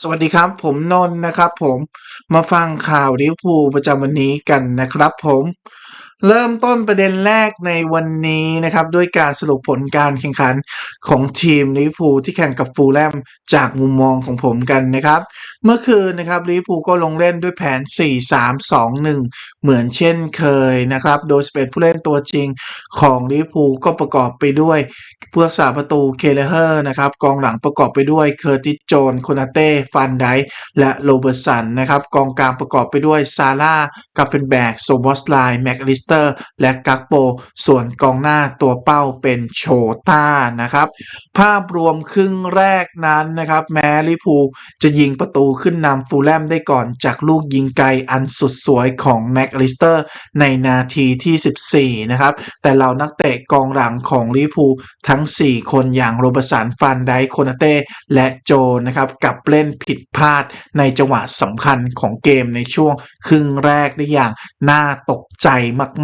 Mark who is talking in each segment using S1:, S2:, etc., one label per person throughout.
S1: สวัสดีครับ ผมนนท์นะครับผมมาฟังข่าวลิเวอร์พูลประจำวันนี้กันนะครับผม เริ่มต้นประเด็นแรกในวันนี้นะครับด้วยการสรุปผลการแข่งขันของทีมลิเวอร์พูลที่แข่งกับฟูลแลมจากมุมมองของผมกันนะครับ เมื่อคืนนะครับลิเวอร์พูลก็ลงเล่นด้วยแผน 4-3-2-1 เหมือนเช่นเคยนะครับ โดยสเปนผู้เล่นตัวจริงของลิเวอร์พูลก็ประกอบไปด้วยผู้รักษาประตูเคเลเฮอร์นะครับกองหลังประกอบไปด้วยเคอร์ติสโจนโคนาเต้ฟันไดและโรเบอร์สันนะครับกองกลางประกอบไปด้วยซาร่ากาเฟนแบกโซบอสไลน์แม็กลิสเตอร์ และกักโป ส่วนกองหน้าตัวเป้าเป็นโชต้านะครับ ภาพรวมครึ่งแรกนั้นนะครับ แม้ลิพูจะยิงประตูขึ้นนำฟูลแลมได้ก่อนจากลูกยิงไกลอันสุดสวยของแม็กลิสเตอร์ในนาทีที่ 14 นะครับ แต่เหล่านักเตะกองหลังของลิพูทั้ง 4 คนอย่างโรเบร์สันฟันไดโคนาเต้และโจนะครับกับเล่นผิดพลาดในจังหวะสำคัญของเกมในช่วงครึ่งแรกได้อย่างน่าตกใจ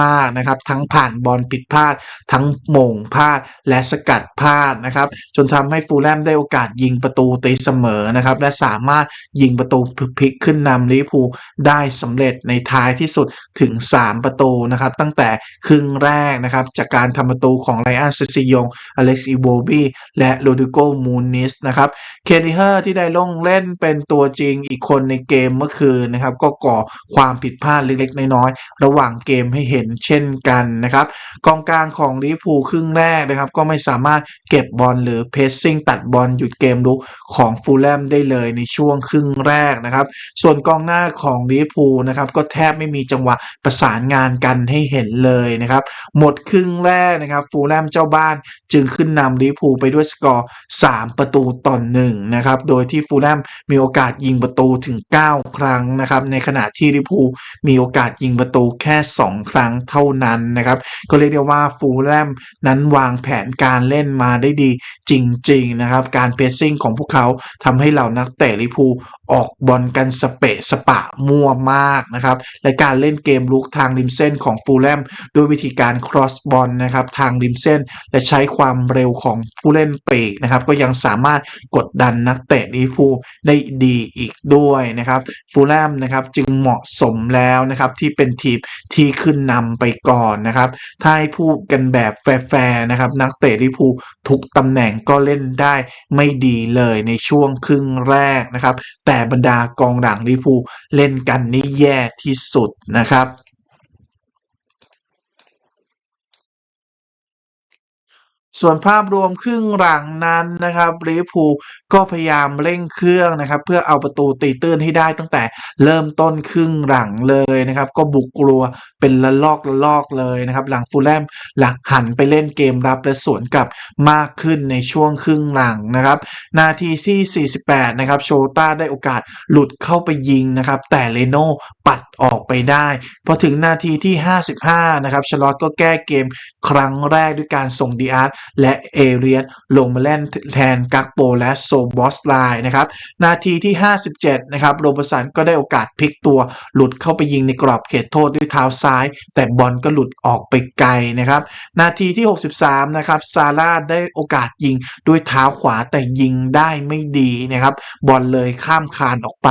S1: มากๆนะครับ ทั้งผ่านบอลผิดพลาด ทั้งหม่งพลาดและสกัดพลาดนะครับ จนทำให้ฟูลแลมได้โอกาสยิงประตูตีเสมอนะครับ และสามารถยิงประตูพลิกขึ้นนำลิเวอร์พูลได้สำเร็จในท้ายที่สุดถึง 3 ประตูนะครับ ตั้งแต่ครึ่งแรกนะครับ จากการทำประตูของไลอันเซซิยงอเล็กซ์อีโวบีและโรดิโกมูนิสนะครับเคนิเฮอร์ที่ได้ลงเล่นเป็นตัวจริงอีกคนในเกมเมื่อคืนนะครับ ก็ก่อความผิดพลาดเล็กๆ น้อยๆ ระหว่างเกมให้เห็นเช่นกันนะครับกองกลางของลิเวอร์พูลครึ่งแรกนะครับ ก็ไม่สามารถเก็บบอลหรือเพสซิ่งตัดบอลหยุดเกมลุกของฟูลแลมได้เลยในช่วงครึ่งแรกนะครับ ส่วนกองหน้าของลิเวอร์พูลนะครับก็แทบไม่มีจังหวะประสานงานกันให้เห็นเลยนะครับ หมดครึ่งแรกนะครับฟูลแลมเจ้าบ้านจึงขึ้นนำลิเวอร์พูลไปด้วยสกอร์ 3 ประตูต่อหนึ่งนะครับโดยที่ฟูลแลมมีโอกาสยิงประตูถึง 9 ครั้งนะครับในขณะที่ลิเวอร์พูลมีโอกาสยิงประตูแค่ 2 ครั้งเท่านั้นนะครับ ก็เรียกได้ว่าฟูลแลมนั้นวางแผนการเล่นมาได้ดีจริง ๆ นะครับ การเพรสซิ่งของพวกเขาทำให้เหล่านักเตะลิเวอร์พูออกบอลกันสเปะสปะมั่วมากนะครับ และการเล่นเกมลุกทางริมเส้นของฟูลแลมด้วยวิธีการครอสบอลนะครับทางริมเส้น และใช้ความเร็วของผู้เล่นปีกนะครับ ก็ยังสามารถกดดันนักเตะลิเวอร์พูได้ดีอีกด้วยนะครับฟูลแลมนะครับจึงเหมาะสมแล้วนะครับที่เป็นทีมที่ขึ้นนำไปก่อนนะครับ ถ้าให้พูดกันแบบแฟร์ๆนะครับ นักเตะลิพูทุกตำแหน่งก็เล่นได้ไม่ดีเลยในช่วงครึ่งแรกนะครับ แต่บรรดากองหลังลิพูเล่นกันนี่แย่ที่สุดนะครับ ส่วนภาพรวมครึ่งหลังนั้นนะครับลิเวอร์พูลก็พยายามเร่งเครื่องนะครับ เพื่อเอาประตูตีตื้นให้ได้ตั้งแต่เริ่มต้นครึ่งหลังเลยนะครับ ก็บุกกลัวเป็นละลอกละลอกเลยนะครับ หลังฟูลแลมหลักหันไปเล่นเกมรับและสวนกลับมากขึ้นในช่วงครึ่งหลังนะครับนาทีที่ 48 นะครับ โชต้าได้โอกาสหลุดเข้าไปยิงนะครับ แต่เลโน่ปัดออกไปได้พอถึงนาทีที่ 55 นะครับชลอตก็แก้เกมครั้งแรกด้วยการส่งดีอาร์และเอเรียนลงมาเล่นแทนกักโปและโซบอสไลน์นะครับนาทีที่ 57 นะครับโรบสันก็ได้โอกาสพลิกตัวหลุดเข้าไปยิงในกรอบเขตโทษด้วยเท้าซ้าย แต่บอลก็หลุดออกไปไกลนะครับ นาทีที่ 63 นะครับซาร่าได้โอกาสยิงด้วยเท้าขวาแต่ยิงได้ไม่ดีนะครับบอลเลยข้ามคานออกไป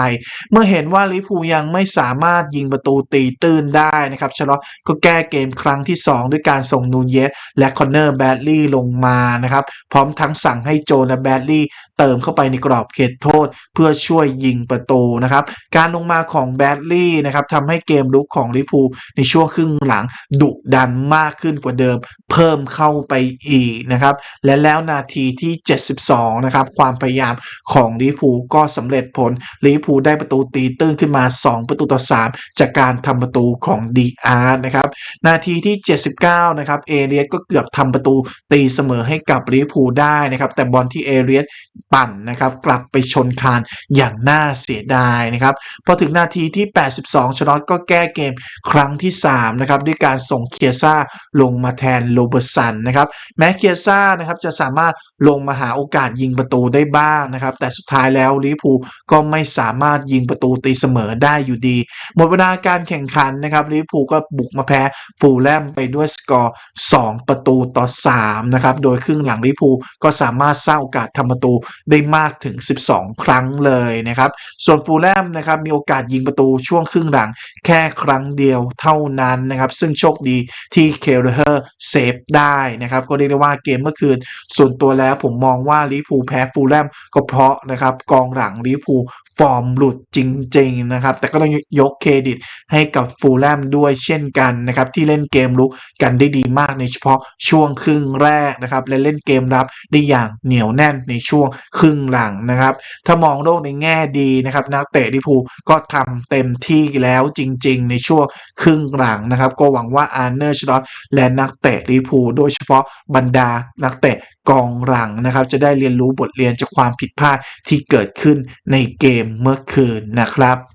S1: เมื่อเห็นว่าลิพูยังไม่สามารถยิงประตูตีตื้นได้นะครับชลอตก็แก้เกมครั้งที่ 2 ด้วยการส่งนูนเยสและคอนเนอร์แบดลี่ลงงมานะครับ พร้อมทั้งสั่งให้โจและแบดลี่เติมเข้าไปในกรอบเขตโทษ เพื่อช่วยยิงประตูนะครับ การลงมาของแบดลี่นะครับทำให้เกมลุกของลิพูในช่วงครึ่งหลังดุดันมากขึ้นกว่าเดิม เพิ่มเข้าไปอีกนะครับ และแล้วนาทีที่ 72 นะครับ ความพยายามของลิพูก็สำเร็จผลลิพูได้ประตูตีตื้นขึ้นมา 2 ประตูต่อ 3 จากการทำประตูของดีอาร์นะครับ นาทีที่ 79 นะครับ เอเลียสก็เกือบทำประตูตีเเสมอให้กับลิเวอร์พูลได้นะครับ แต่บอลที่เอเลียสปั่นนะครับ กลับไปชนคานอย่างน่าเสียดายนะครับ พอถึงนาทีที่ 82 ชนอตก็แก้เกมครั้งที่ 3 นะครับ ด้วยการส่งเคียซ่าลงมาแทนโรเบอร์สันนะครับ แม้เคียซ่านะครับจะสามารถลงมาหาโอกาสยิงประตูได้บ้างนะครับ แต่สุดท้ายแล้วลิเวอร์พูลก็ไม่สามารถยิงประตูตีเสมอได้อยู่ดี หมดเวลาการแข่งขันนะครับลิเวอร์พูลก็บุกมาแพ้ฟูลแลมไปด้วยสกอร์ 2 ประตูต่อ 3 นะครับโดยครึ่งหลังลิพูก็สามารถสร้างโอกาสทำประตูได้มากถึง 12 ครั้งเลยนะครับส่วนฟูลแลมนะครับมีโอกาสยิงประตูช่วงครึ่งหลังแค่ครั้งเดียวเท่านั้นนะครับซึ่งโชคดีที่เคเฮอร์เซฟได้นะครับก็เรียกได้ว่าเกมเมื่อคืน ส่วนตัวแล้วผมมองว่าลิพูแพ้ฟูลแลมก็เพราะนะครับกองหลังลิพูฟอร์มหลุดจริงๆนะครับแต่ก็ต้องยกเครดิตให้กับฟูลแลมด้วยเช่นกันนะครับที่เล่นเกมลุกกันได้ดีมากในเฉพาะช่วงครึ่งแรกนะครับและเล่นเกมรับได้อย่างเหนียวแน่นในช่วงครึ่งหลังนะครับ ถ้ามองโลกในแง่ดีนะครับนักเตะลิพูก็ทำเต็มที่แล้วจริง ๆ ในช่วงครึ่งหลังนะครับ ก็หวังว่าอาร์เนอร์ชลอตและนักเตะลิพูโดยเฉพาะบรรดานักเตะกองหลังนะครับจะได้เรียนรู้บทเรียนจากความผิดพลาดที่เกิดขึ้นในเกมเมื่อคืนนะครับ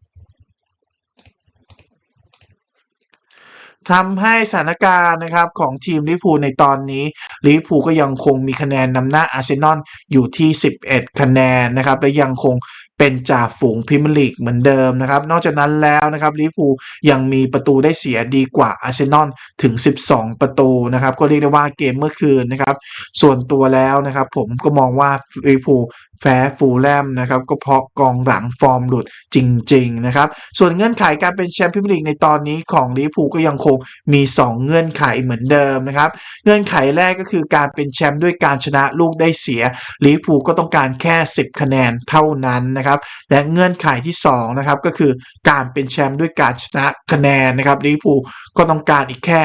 S1: ทำให้สถานการณ์นะครับของทีมลิปูในตอนนี้ลิปูก็ยังคงมีคะแนนนำหน้าอาร์เซนอลอยู่ที่ 11 คะแนนนะครับและยังคง เป็นจ่าฝูงพรีเมียร์ลีกเหมือนเดิมนะครับ นอกจากนั้นแล้วนะครับลิเวอร์พูลยังมีประตูได้เสียดีกว่าอาร์เซนอลถึง 12 ประตูนะครับ ก็เรียกได้ว่าเกมเมื่อคืนนะครับ ส่วนตัวแล้วนะครับ ผมก็มองว่าลิเวอร์พูลแพ้ฟูลแลมนะครับก็เพราะกองหลังฟอร์มหลุดจริง ๆ นะครับ ส่วนเงื่อนไขการเป็นแชมป์พรีเมียร์ลีกในตอนนี้ของลิเวอร์พูลก็ยังคงมี 2 เงื่อนไขเหมือนเดิมนะครับ เงื่อนไขแรกก็คือการเป็นแชมป์ด้วยการชนะลูกได้เสียลิเวอร์พูลก็ต้องการแค่ 10 คะแนนเท่านั้นนะครับและเงื่อนไขที่2นะครับก็คือการเป็นแชมป์ด้วยการชนะคะแนนนะครับลิเวอร์พูลก็ต้องการอีกแค่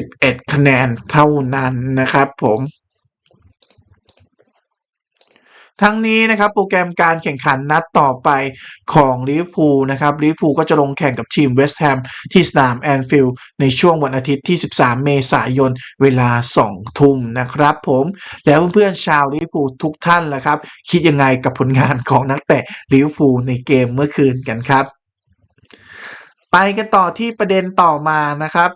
S1: 11 คะแนนเท่านั้นนะครับผม ทั้งนี้นะครับโปรแกรมการแข่งขันนัดต่อไปของลิเวอร์พูลนะครับลิเวอร์พูลก็จะลงแข่งกับทีมเวสต์แฮมที่สนามแอนฟิลด์ในช่วงวันอาทิตย์ที่ 13 เมษายนเวลา 2 ทุ่มนะครับผมแล้วเพื่อนๆชาวลิเวอร์พูลทุกท่านล่ะครับ คิดยังไงกับผลงานของนักเตะลิเวอร์พูลในเกมเมื่อคืนกันครับ ไปกันต่อที่ประเด็นต่อมานะครับ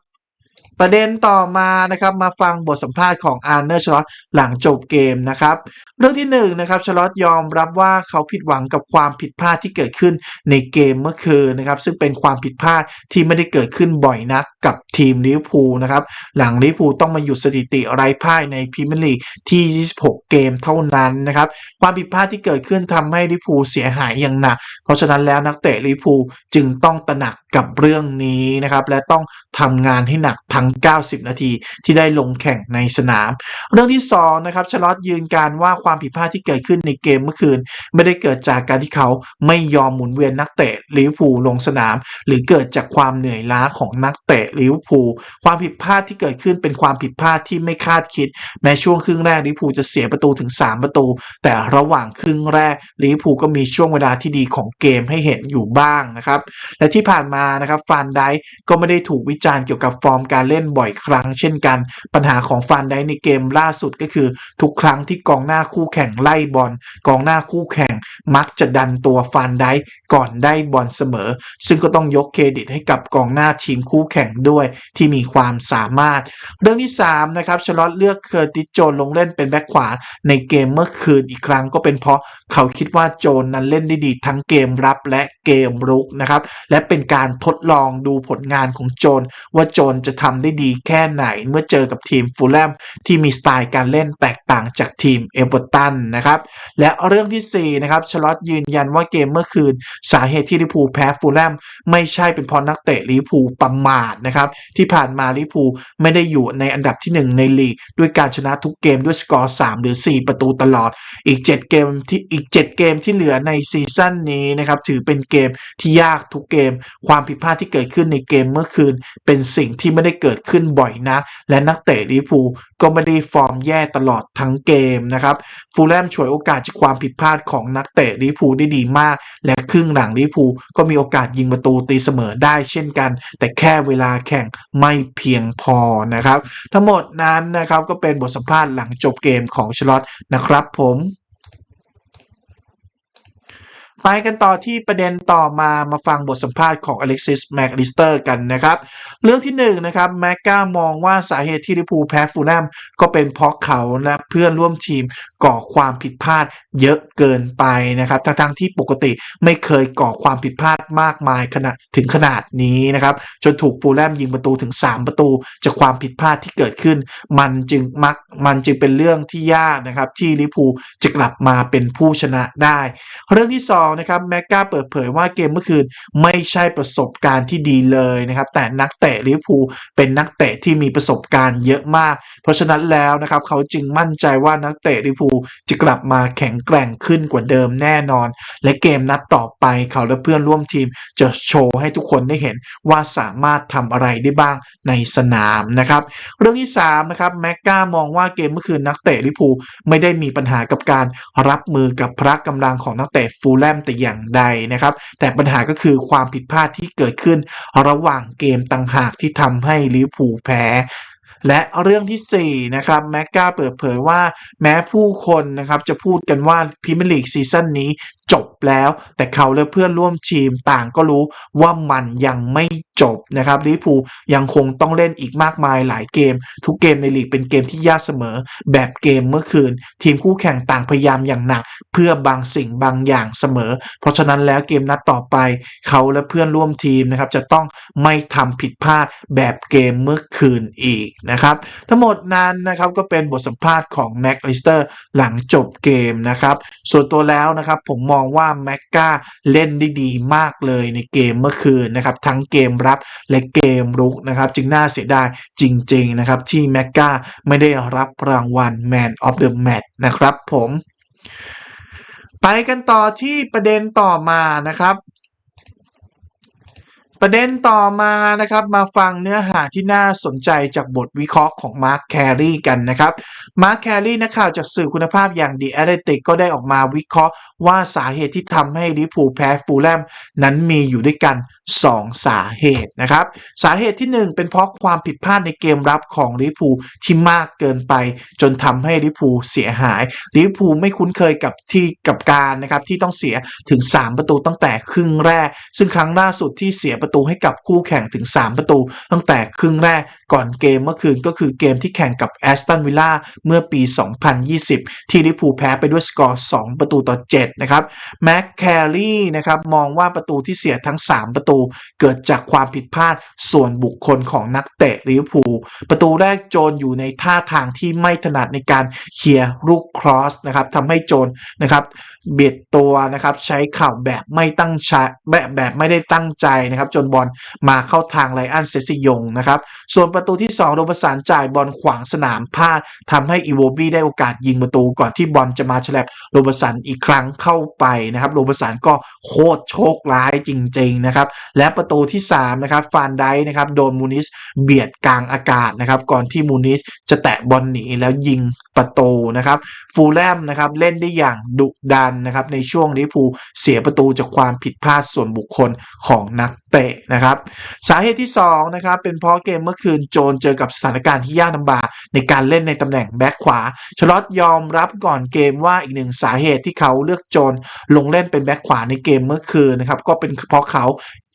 S1: ประเด็นต่อมานะครับมาฟังบทสัมภาษณ์ของอาร์เนอร์ชลอตหลังจบเกมนะครับเรื่องที่1นงนะครับชลอตยอมรับว่าเขาผิดหวังกับความผิดพลาดที่เกิดขึ้นในเกมเมื่อคืนนะครับซึ่งเป็นความผิดพลาดที่ไม่ได้เกิดขึ้นบ่อยนักกับทีมลิเวอร์พูลนะครับหลังลิเวอร์พูลต้องมาหยุดสถิติไร้พ่ายในพรีเมียร์ลีกที่ 26 เกมเท่านั้นนะครับความผิดพลาดที่เกิดขึ้นทำให้ลิเวอร์พูลเสียหายอย่างหนัก เพราะฉะนั้นแล้วนักเตะลิเวอร์พูลจึงต้องตระหนักกับเรื่องนี้นะครับและต้องทำงานให้หนักทั้ง90 นาทีที่ได้ลงแข่งในสนาม เรื่องที่2นะครับชลอตยืนการว่าความผิดพลาดที่เกิดขึ้นในเกมเมื่อคืน ไม่ได้เกิดจากการที่เขาไม่ยอมหมุนเวียนนักเตะลิเวอร์พูลลงสนาม หรือเกิดจากความเหนื่อยล้าของนักเตะลิเวอร์พูลความผิดพลาดที่เกิดขึ้นเป็นความผิดพลาดที่ไม่คาดคิด แม้ช่วงครึ่งแรกลิเวอร์พูลจะเสียประตูถึง 3 ประตู แต่ระหว่างครึ่งแรกลิเวอร์พูลก็มีช่วงเวลาที่ดีของเกมให้เห็นอยู่บ้างนะครับและที่ผ่านมานะครับฟานไดก็ไม่ได้ถูกวิจารณ์เกี่ยวกับฟอร์มการเลเล่นบ่อยครั้ง เช่นกัน ปัญหาของฟานไดในเกมล่าสุดก็คือ ทุกครั้งที่กองหน้าคู่แข่งไล่บอลกองหน้าคู่แข่งมักจะดันตัวฟานไดก่อนได้บอลเสมอ ซึ่งก็ต้องยกเครดิตให้กับกองหน้าทีมคู่แข่งด้วยที่มีความสามารถ เรื่องที่3นะครับชลอตเลือกเคอร์ติสโจนลงเล่นเป็นแบ็คขวาในเกมเมื่อคืนอีกครั้งก็เป็นเพราะเขาคิดว่าโจนนั้นเล่นได้ดีทั้งเกมรับและเกมรุกนะครับและเป็นการทดลองดูผลงานของโจนว่าโจนจะทำได้ดีแค่ไหนเมื่อเจอกับทีมฟูลแลมที่มีสไตล์การเล่นแตกต่างจากทีมเอเวอร์ตันนะครับและเรื่องที่4นะครับชลอตยืนยันว่าเกมเมื่อคืน สาเหตุที่ลิพูแพ้ฟูลแลมไม่ใช่เป็นเพราะนักเตะลิพูประมาทนะครับที่ผ่านมาลิพูไม่ได้อยู่ในอันดับที่ 1 ในลีก ด้วยการชนะทุกเกมด้วยสกอร์ 3 หรือ 4 ประตูตลอด อีก 7 เกมที่อีก 7 เกมที่เหลือในซีซั่นนี้นะครับถือเป็นเกมที่ยากทุกเกม ความผิดพลาดที่เกิดขึ้นในเกมเมื่อคืน เป็นสิ่งที่ไม่ได้เกิดดขึ้นบ่อยนะ และนักเตะลิพูก็ไม่ได้ฟอร์มแย่ตลอดทั้งเกมนะครับฟูลแลมฉวยโอกาสจากความผิดพลาดของนักเตะลิพูได้ดีมาก และครึ่งหลังลิพูก็มีโอกาสยิงประตูตีเสมอได้เช่นกัน แต่แค่เวลาแข่งไม่เพียงพอนะครับ ทั้งหมดนั้นนะครับก็เป็นบทสัมภาษณ์หลังจบเกมของชลอตนะครับผมไปกันต่อที่ประเด็นต่อมามาฟังบทสัมภาษณ์ของอเล็กซิสแมกลิสเตอร์กันนะครับ เรื่องที่1นงนะครับแม็กก้ามองว่าสาเหตุที่ลิพูแพ้ฟูลแลมก็เป็นเพราะเขาและเพื่อนร่วมทีมก่อความผิดพลาดเยอะเกินไปนะครับทั้งๆที่ปกติไม่เคยก่อความผิดพลาดมากมายขนาดถึงขนาดนี้นะครับจนถูกฟูลแลมยิงประตูถึง 3 ประตูจากความผิดพลาดที่เกิดขึ้น มันจึงมักมันจึงเป็นเรื่องที่ยากนะครับที่ลิพูจะกลับมาเป็นผู้ชนะได้ เรื่องที่2นะครับแม็กก้าเปิดเผยว่าเกมเมื่อคืนไม่ใช่ประสบการณ์ที่ดีเลยนะครับแต่นักเตะลิเวอร์พูลเป็นนักเตะที่มีประสบการณ์เยอะมาก เพราะฉะนั้นแล้วนะครับเขาจึงมั่นใจว่านักเตะลิเวอร์พูลจะกลับมาแข็งแกร่งขึ้นกว่าเดิมแน่นอน และเกมนัดต่อไปเขาและเพื่อนร่วมทีมจะโชว์ให้ทุกคนได้เห็นว่าสามารถทำอะไรได้บ้างในสนามนะครับ เรื่องที่3นะครับแม็กก้ามองว่าเกมเมื่อคืนนักเตะลิเวอร์พูลไม่ได้มีปัญหากับการรับมือกับพละกำลังของนักเตะฟูลแลมแต่อย่างใดนะครับ แต่ปัญหาก็คือความผิดพลาดที่เกิดขึ้นระหว่างเกมต่างหากที่ทำให้ลิเวอร์พูลแพ้และเรื่องที่ 4 นะครับ แม็กกาเปิดเผยว่าแม้ผู้คนนะครับจะพูดกันว่าพรีเมียร์ลีกซีซั่นนี้จบแล้ว แต่เขาและเพื่อนร่วมทีมต่างก็รู้ว่ามันยังไม่จบนะครับลิพูยังคงต้องเล่นอีกมากมายหลายเกม ทุกเกมในลีกเป็นเกมที่ยากเสมอ แบบเกมเมื่อคืน ทีมคู่แข่งต่างพยายามอย่างหนัก เพื่อบางสิ่งบางอย่างเสมอ เพราะฉะนั้นแล้วเกมนัดต่อไป เขาและเพื่อนร่วมทีมนะครับจะต้องไม่ทำผิดพลาดแบบเกมเมื่อคืนอีกนะครับทั้งหมดนั้นนะครับก็เป็นบทสัมภาษณ์ของแม็กลิสเตอร์หลังจบเกมนะครับส่วนตัวแล้วนะครับผมมองว่าแม็กกาเล่นได้ดีมากเลยในเกมเมื่อคืนนะครับทั้งเกมรับและเกมรุกนะครับจึงน่าเสียดายจริง ๆ นะครับ ที่แม็กกาไม่ได้รับรางวัล Man of the Match นะครับผม ไปกันต่อที่ประเด็นต่อมานะครับ ประเด็นต่อมานะครับมาฟังเนื้อหาที่น่าสนใจจากบทวิเคราะห์ของมาร์คแครีกันนะครับมาร์คแครีนักข่าวจากสื่อคุณภาพอย่าง The Athletic ก็ได้ออกมาวิเคราะห์ว่าสาเหตุที่ทำให้ลิเวอร์พูแพ้ฟูลแลมนั้นมีอยู่ด้วยกัน 2 สาเหตุนะครับสาเหตุที่ 1 เป็นเพราะความผิดพลาดในเกมรับของลิเวอร์พูที่มากเกินไป จนทำให้ลิเวอร์พูเสียหายลิเวอร์พูไม่คุ้นเคยกับที่กับการนะครับที่ต้องเสียถึง 3 ประตูตั้งแต่ครึ่งแรก ซึ่งครั้งล่าสุดที่เสียประตูตูให้กับคู่แข่งถึง 3 ประตู ตั้งแต่ครึ่งแรกก่อนเกมเมื่อคืนก็คือเกมที่แข่งกับแอสตันวิลล่าเมื่อปี 2020 ที่ลิพูแพ้ไปด้วยสกอร์ 2 ประตูต่อ 7 นะครับแม็กแคลรี่นะครับมองว่าประตูที่เสียทั้ง 3 ประตู เกิดจากความผิดพลาดส่วนบุคคลของนักเตะลิเวอร์พูลประตูแรกโจนอยู่ในท่าทางที่ไม่ถนัดในการเคลียร์ลูกครอสนะครับทำให้โจนนะครับเบียดตัวนะครับใช้เข่าแบบไม่ตั้งใจแบบแบบไม่ได้ตั้งใจนะครับจนบอลมาเข้าทางไลอันเซซิยงนะครับ ส่วนประตูที่2โดนประสานจ่ายบอลขวางสนามพลาดทำให้อีโวบี้ได้โอกาสยิงประตูก่อนที่บอลจะมาฉลับโรบสันอีกครั้งเข้าไปนะครับโรบสันก็โคตรโชคร้ายจริงๆนะครับและประตูที่3นะครับฟานไดนะครับโดนมูนิสเบียดกลางอากาศนะครับก่อนที่มูนิสจะแตะบอลหนีแล้วยิงประตูนะครับฟูลแลมนะครับเล่นได้อย่างดุดันนะครับในช่วงลิพูเสียประตูจากความผิดพลาดส่วนบุคคลของนักเตะนะครับสาเหตุที่2นะครับเป็นเพราะเกมเมื่อคืนโจนเจอกับสถานการณ์ที่ยากลำบากในการเล่นในตำแหน่งแบ็คขวาชลอตยอมรับก่อนเกมว่าอีกหนึ่งสาเหตุที่เขาเลือกโจนลงเล่นเป็นแบ็คขวาในเกมเมื่อคืนนะครับก็เป็นเพราะเขา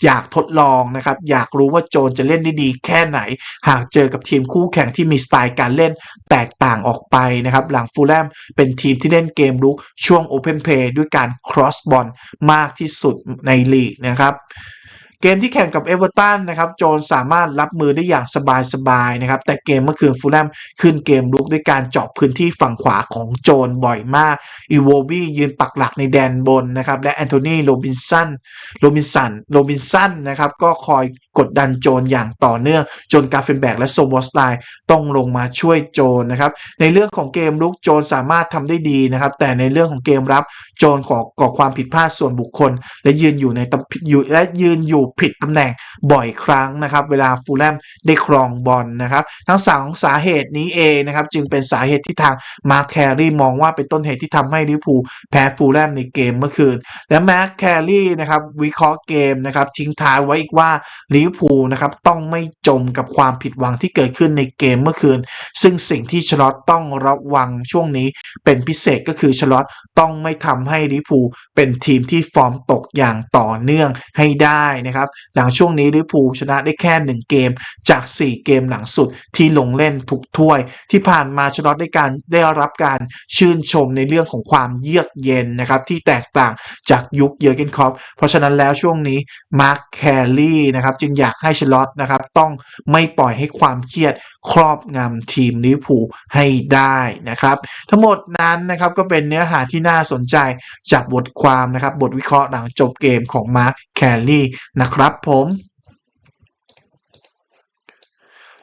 S1: อยากทดลองนะครับ อยากรู้ว่าโจนจะเล่นได้ดีแค่ไหน หากเจอกับทีมคู่แข่งที่มีสไตล์การเล่นแตกต่างออกไปนะครับ หลังฟูลแลมเป็นทีมที่เล่นเกมลุกช่วงโอเพนเพลย์ด้วยการครอสบอลมากที่สุดในลีกนะครับ เกมที่แข่งกับเอเวอร์ตันนะครับโจนสามารถรับมือได้อย่างสบายๆนะครับแต่เกมเมื่อคืนฟูลแลมขึ้นเกมลุกด้วยการเจาะพื้นที่ฝั่งขวาของโจนบ่อยมากอีโวบี้ยืนปักหลักในแดนบนนะครับและแอนโทนีโรบินสันโรบินสันโรบินสันนะครับก็คอยกดดันโจนอย่างต่อเนื่อง จนกาเฟนแบกและโซบอสไตน์ต้องลงมาช่วยโจนนะครับในเรื่องของเกมลุกโจนสามารถทำได้ดีนะครับแต่ในเรื่องของเกมรับ โจนก่อก่อความผิดพลาดส่วนบุคคล และยืนอยู่ในตำอยู่และยืนอยู่ผิดตำแหน่งบ่อยครั้งนะครับ เวลาฟูลแลมได้ครองบอลนะครับ ทั้งสองสาเหตุนี้เองนะครับ จึงเป็นสาเหตุที่ทางมาร์คแครี่มองว่าเป็นต้นเหตุที่ทำให้ลิเวอร์พูลแพ้ฟูลแลมในเกมเมื่อคืน และแมาร์คแครี่นะครับวิเคราะห์เกมนะครับทิ้งท้ายไว้อีกว่าลิเวอร์พูลนะครับต้องไม่จมกับความผิดหวังที่เกิดขึ้นในเกมเมื่อคืน ซึ่งสิ่งที่ชลอตต้องระวังช่วงนี้เป็นพิเศษก็คือชลอตต้องไม่ทำำให้ลิพูเป็นทีมที่ฟอร์มตกอย่างต่อเนื่องให้ได้นะครับ หลังช่วงนี้ลิพูชนะได้แค่ 1 เกมจาก 4 เกมหลังสุดที่ลงเล่นทุกถ้วย ที่ผ่านมาชนะได้การได้รับการชื่นชมในเรื่องของความเยือกเย็นนะครับที่แตกต่างจากยุคเยอร์เกนคอปเพราะฉะนั้นแล้วช่วงนี้มาร์คแคลรี่นะครับจึงอยากให้ชลอตนะครับต้องไม่ปล่อยให้ความเครียดครอบงำทีมลิเวอร์พูลให้ได้นะครับ ทั้งหมดนั้นนะครับก็เป็นเนื้อหาที่น่าสนใจจากบทความนะครับ บทวิเคราะห์หลังจบเกมของมาร์คแคลรี่นะครับผม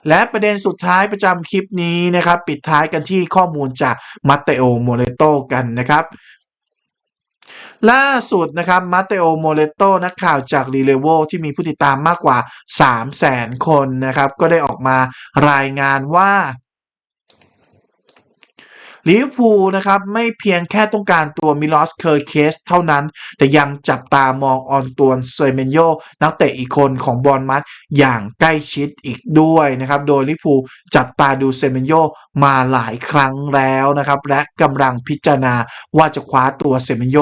S1: และประเด็นสุดท้ายประจำคลิปนี้นะครับ ปิดท้ายกันที่ข้อมูลจากมาเตโอโมเลโตกันนะครับ ล่าสุดนะครับมาเตโอโมเลโตนักข่าวจากรีเลโวที่มีผู้ติดตามมากกว่า 3 0 0แสนคนนะครับ ก็ได้ออกมารายงานว่า ลิเวอร์พูลนะครับไม่เพียงแค่ต้องการตัวมิลอสเคอร์เคสเท่านั้น แต่ยังจับตามองออนตัวเซเมนโยนักเตะอีกคนของบอลมัดอย่างใกล้ชิดอีกด้วยนะครับ โดยลิเวอร์พูลจับตาดูเซเมนโยมาหลายครั้งแล้วนะครับ และกำลังพิจารณาว่าจะคว้าตัวเซเมนโย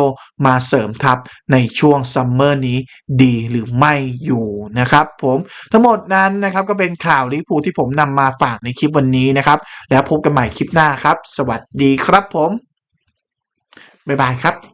S1: มาเสริมทัพในช่วงซัมเมอร์นี้ดีหรือไม่อยู่นะครับผมทั้งหมดนั้นนะครับก็เป็นข่าวลิเวอร์พูลที่ผมนำมาฝากในคลิปวันนี้นะครับ แล้วพบกันใหม่คลิปหน้าครับ สวัสดีดีครับผม บ๊ายบายครับ